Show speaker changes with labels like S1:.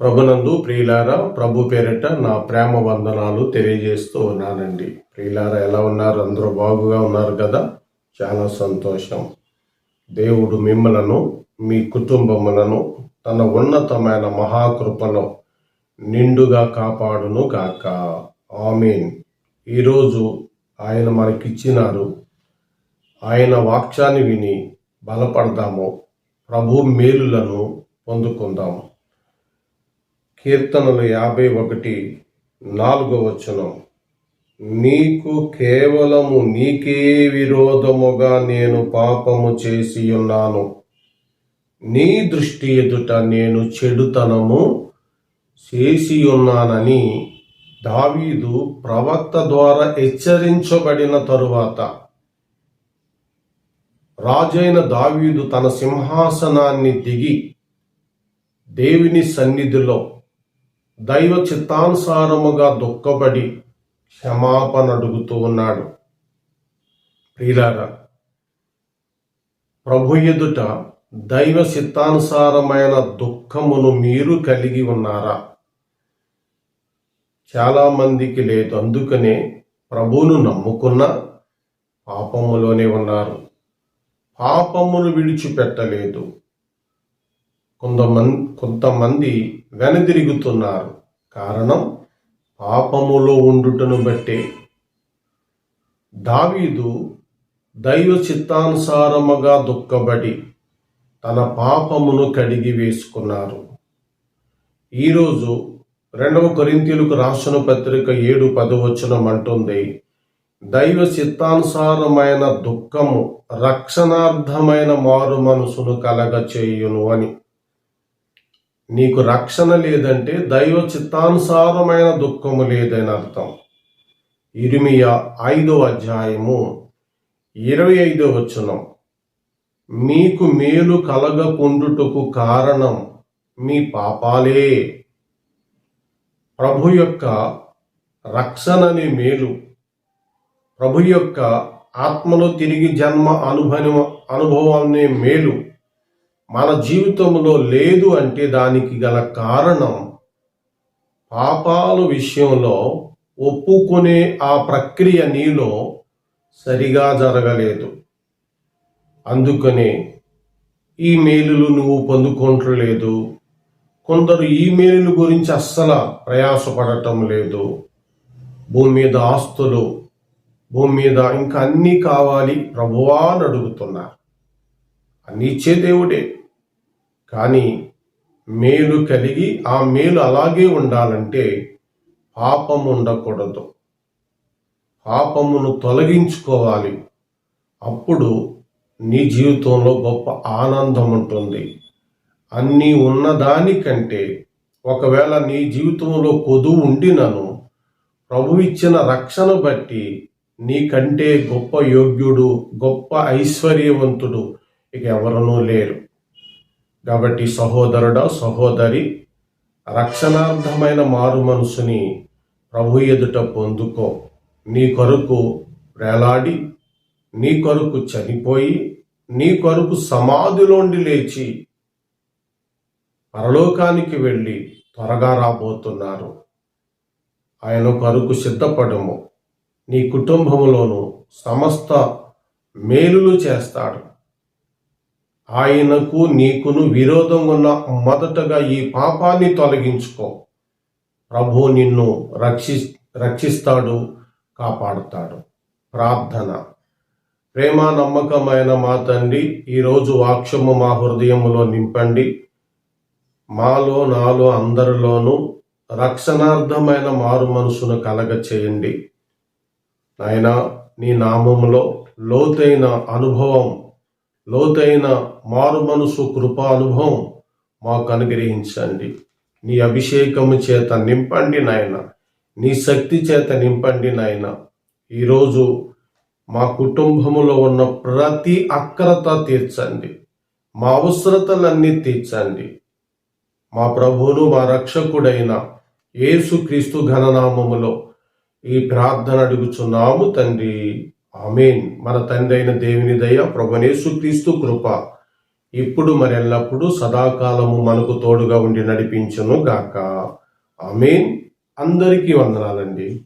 S1: ప్రభునందు ప్రియులారా ప్రభు పేరిట నా ప్రేమ వందనాలు తెలియజేస్తూ ఉన్నానండి. ప్రియులారా ఎలా ఉన్నారు? అందరూ బాగుగా ఉన్నారు కదా? చాలా సంతోషం. దేవుడు మిమ్మలను మీ కుటుంబములను తన ఉన్నతమైన మహాకృపలో నిండుగా కాపాడును గాక. ఆమెన్. ఈరోజు ఆయన మనకిచ్చినారు. ఆయన వాక్యాన్ని విని బలపడదాము. ప్రభు మేలులను పొందుకుందాము. కీర్తనలు యాభై ఒకటి నాలుగో వచనం. నీకు కేవలము నీకే విరోధముగా నేను పాపము చేసి ఉన్నాను. నీ దృష్టి ఎదుట నేను చెడుతనము చేసి ఉన్నానని దావీదు ప్రవక్త ద్వారా హెచ్చరించబడిన తరువాత రాజైన దావీదు తన సింహాసనాన్ని దిగి దేవుని సన్నిధిలో దైవ చిత్తానుసారముగా దుఃఖపడి క్షమాపణ అడుగుతూ ఉన్నాడు. ప్రియులారా ప్రభు ఎదుట దైవ చిత్తానుసారమైన దుఃఖమును మీరు కలిగి ఉన్నారా? చాలామందికి లేదు. అందుకనే ప్రభువును నమ్ముకున్న పాపములోనే ఉన్నారు. పాపమును విడిచిపెట్టలేదు. కొంతమంది కొంతమంది వెనదిరుగుతున్నారు. కారణం పాపములో ఉండుటను బట్టే. దావీదు దైవ చిత్తానుసారముగా దుఃఖపడి తన పాపమును కడిగి వేసుకున్నారు. ఈరోజు రెండవ కొరింతీలకు రాసిన పత్రిక ఏడు పదవచనం అంటుంది దైవ చిత్తానుసారమైన దుఃఖము రక్షణార్థమైన మారు మనసును కలగ చేయును అని. నీకు రక్షణ లేదంటే దైవ చిత్తానుసారమైన దుఃఖము లేదని అర్థం. ఇరిమియా ఐదో అధ్యాయము ఇరవై ఐదో వచనం. మీకు మేలు కలగకుండుటకు కారణం మీ పాపాలే. ప్రభు యొక్క రక్షణని మేలు. ప్రభు యొక్క ఆత్మలో తిరిగి జన్మ అనుభవ అనుభవాన్ని మేలు. మన జీవితంలో లేదు అంటే దానికి గల కారణం పాపాల విషయంలో ఒప్పుకునే ఆ ప్రక్రియ నీలో సరిగా జరగలేదు. అందుకనే ఈ నువ్వు పొందుకుంటలేదు. కొందరు ఈమెయిల్ గురించి అస్సలు ప్రయాసపడటం లేదు. భూమి మీద ఆస్తులు భూమి మీద ఇంకా అన్నీ కావాలి ప్రభువా అని అడుగుతున్నారు. అన్ని ఇచ్చే దేవుడే. కానీ మేలు కలిగి ఆ మేలు అలాగే ఉండాలంటే పాపం ఉండకూడదు. పాపమును తొలగించుకోవాలి. అప్పుడు నీ జీవితంలో గొప్ప ఆనందం ఉంటుంది. అన్నీ ఉన్నదానికంటే ఒకవేళ నీ జీవితంలో కొదువు ఉండినను ప్రభు ఇచ్చిన రక్షణ బట్టి నీకంటే గొప్ప యోగ్యుడు గొప్ప ఐశ్వర్యవంతుడు ఇక ఎవరనూ లేరు. కాబట్టి సహోదరుడా సహోదరి రక్షణార్థమైన మారు మనసుని ప్రభు ఎదుట పొందుకో. నీ కొరకు వేలాడి నీ కొరకు చనిపోయి నీ కొరకు సమాధిలోండి లేచి పరలోకానికి వెళ్ళి త్వరగా రాబోతున్నారు. ఆయన కొరకు సిద్ధపడము. నీ కుటుంబములోను సమస్త మేలులు చేస్తాడు. ఆయనకు నీకును విరోధం ఉన్న మొదటగా ఈ పాపాన్ని తొలగించుకో. ప్రభు నిన్ను రక్షి రక్షిస్తాడు కాపాడుతాడు. ప్రార్థన. ప్రేమ నమ్మకమైన మా తండ్రి ఈరోజు వాక్షము మా హృదయములో నింపండి. మాలో నాలో అందరిలోనూ రక్షణార్థమైన మారు మనసును కలగ చేయండి. నాయన నీ నామములో లోతైన అనుభవం లోతైన మారు మనసు కృపా అనుభవం మాకు అనుగ్రహించండి నీ అభిషేకము చేత నింపండి నాయన. నీ శక్తి చేత నింపండి నాయన. ఈరోజు మా కుటుంబములో ఉన్న ప్రతి అక్రత తీర్చండి. మా అవసరతలన్నీ తీర్చండి. మా ప్రభువును మా రక్షకుడైన యేసుక్రీస్తు ఘననామములో ఈ ప్రార్థన అడుగుచున్నాము తండ్రి. ఆమెన్. మన తండ్రి అయిన దేవుని దయ ప్రభునేసు క్రీస్తు కృప ఇప్పుడు మరెల్లప్పుడు సదాకాలము మనకు తోడుగా ఉండి నడిపించును గాక. ఆమెన్. అందరికీ వందనాలండి.